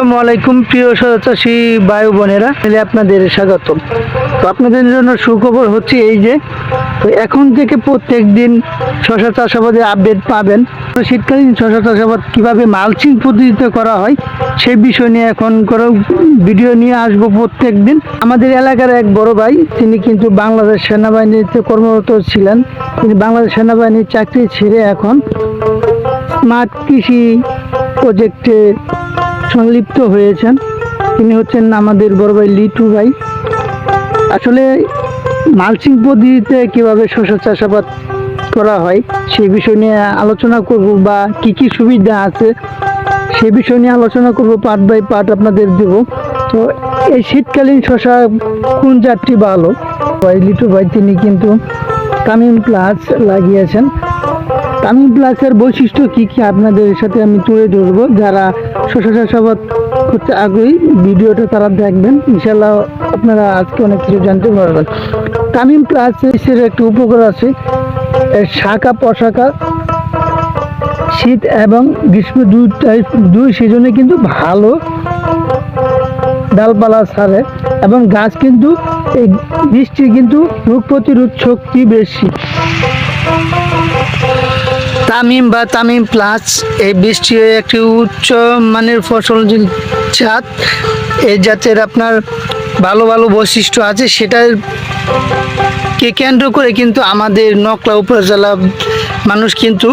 আলাইকুম, প্রিয় চাষী বায়ু বোনেরা। আপনাদের স্বাগতম। তো আপনাদের জন্য সুখবর হচ্ছে এই যে এখন থেকে প্রত্যেক দিন শশা চাষাবাদের আপডেট পাবেন। তো শীতকালীন শশা চাষাবাদ কীভাবে মালচিং পদ্ধতিতে করা হয় সেই বিষয় নিয়ে এখন করে ভিডিও নিয়ে আসব প্রত্যেক দিন। আমাদের এলাকার এক বড় ভাই, তিনি কিন্তু বাংলাদেশ সেনাবাহিনীতে কর্মরত ছিলেন। তিনি বাংলাদেশ সেনাবাহিনীর চাকরি ছেড়ে এখন স্মার্ট কৃষি প্রজেক্টে সংলিপ্ত হয়েছেন। তিনি হচ্ছেন আমাদের বড় ভাই লিটু ভাই। আসলে মালচিং পদ্ধতিতে কীভাবে শস্য চাষাবাদ করা হয় সেই বিষয় নিয়ে আলোচনা করব বা কি কি সুবিধা আছে, সে বিষয় নিয়ে আলোচনা করব পার্ট বাই পার্ট আপনাদের দেব। তো এই শীতকালীন শশা কোন জাতটি ভালো? লিটু ভাই, তিনি কিন্তু তামিম প্লাস লাগিয়েছেন। তামিম প্লাসের বৈশিষ্ট্য কি কি আপনাদের সাথে আমি তুলে ধরবো? যারা শশা চাষাবাদ করতে আগ্রহী, ভিডিওটা তারা দেখবেন। ইনশাল্লাহ আপনারা আজকে অনেক কিছু জানতে পারবেন। তামিম প্লাসের একটি উপকার আছে শাখা, পশাখা, শীত এবং গ্রীষ্ম দুইটাই দুই সিজনে কিন্তু ভালো ডালপালা ছাড়ে এবং গাছ কিন্তু এই বৃষ্টির কিন্তু রোগ প্রতিরোধ শক্তি বেশি। তামিম বা তামিম প্লাস এই বৃষ্টি একটি উচ্চ মানের ফসল জাত এই জাতের আপনার ভালো ভালো বৈশিষ্ট্য আছে, সেটার কে কেন্দ্র করে কিন্তু আমাদের নকলা উপজেলা মানুষ কিন্তু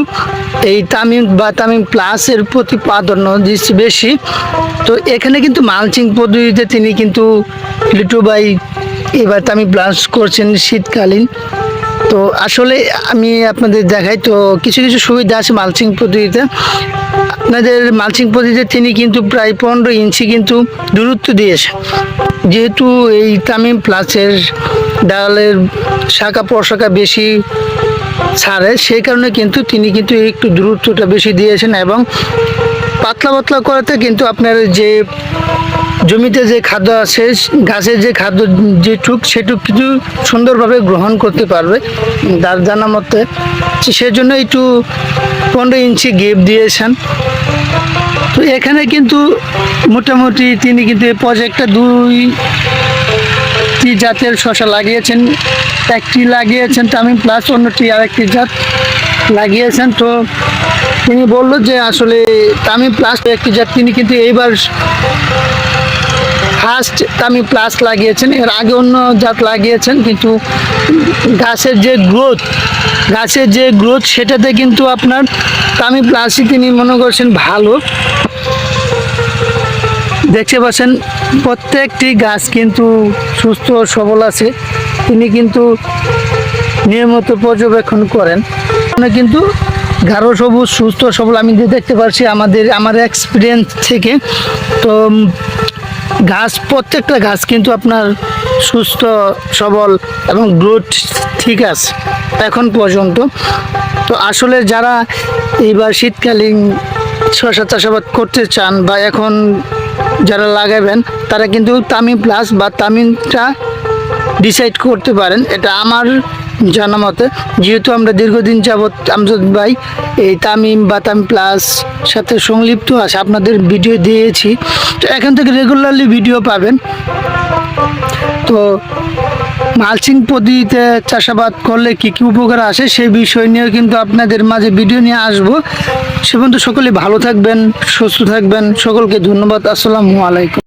এই তামিম বা তামিম প্লাসের প্রতি প্রাধান্য দিচ্ছে বেশি। তো এখানে কিন্তু মালচিং পদ্ধতিতে তিনি কিন্তু লিটুবাই এবার তামিম প্লাস করছেন শীতকালীন। তো আসলে আমি আপনাদের দেখাই, তো কিছু কিছু সুবিধা আছে মালচিং পদ্ধতিতে। আপনাদের মালচিং পদ্ধতিতে তিনি কিন্তু প্রায় পনেরো ইঞ্চি কিন্তু দূরত্ব দিয়েছে। যেহেতু এই তামিম প্লাসের ডালের শাখা, প্রশাখা বেশি ছাড়ে, সেই কারণে কিন্তু তিনি কিন্তু একটু দূরত্বটা বেশি দিয়েছেন এবং পাতলা পাতলা করাতে কিন্তু আপনার যে জমিতে যে খাদ্য আছে গাছের যে খাদ্য যেটুক, সেটুক কিছু সুন্দরভাবে গ্রহণ করতে পারবে, তার জানা মতে। সেজন্য একটু পনেরো ইঞ্চি গেপ দিয়েছেন। তো এখানে কিন্তু মোটামুটি তিনি কিন্তু প্রজেক্টটা দুই টি জাতের শশা লাগিয়েছেন। একটি লাগিয়েছেন তামিম প্লাস অন্যটি আরেকটি জাত লাগিয়েছেন। তো তিনি বলল যে আসলে তামিম প্লাস একটি জাত, তিনি কিন্তু এইবার ফার্স্ট তামিম প্লাস লাগিয়েছেন, এর আগে অন্য জাত লাগিয়েছেন, কিন্তু গাছের যে গ্রোথ গাছের যে গ্রোথ সেটাতে কিন্তু আপনার তামিম প্লাসই তিনি মনে করছেন ভালো। দেখতে পাচ্ছেন, প্রত্যেকটি গাছ কিন্তু সুস্থ সবল আছে। তিনি কিন্তু নিয়মিত পর্যবেক্ষণ করেন। মানে কিন্তু গাঢ়, সবুজ, সুস্থ, সবল, আমি দেখতে পাচ্ছি আমাদের, আমার এক্সপিরিয়েন্স থেকে, তো গাছ প্রত্যেকটা গাছ কিন্তু আপনার সুস্থ, সবল এবং গ্রোথ ঠিক আছে এখন পর্যন্ত। তো আসলে যারা এইবার শীতকালীন শশা চাষাবাদ করতে চান বা এখন যারা লাগাবেন, তারা কিন্তু তামিম প্লাস বা তামিমটা ডিসাইড করতে পারেন। এটা আমার জানা মতে যেহেতু আমরা দীর্ঘদিন যাবৎ আমজাদ ভাই, এই তামিম বা তামিম প্লাস সাথে সংলিপ্ত আছে, আপনাদের ভিডিও দিয়েছি। তো এখান থেকে রেগুলারলি ভিডিও পাবেন। তো মালচিং পদ্ধতিতে চাষাবাদ করলে কি কি উপকার আসে সেই বিষয় নিয়ে কিন্তু আপনাদের মাঝে ভিডিও নিয়ে আসব। সে পর্যন্ত সকলে ভালো থাকবেন, সুস্থ থাকবেন। সকলকে ধন্যবাদ। আসসালামু আলাইকুম।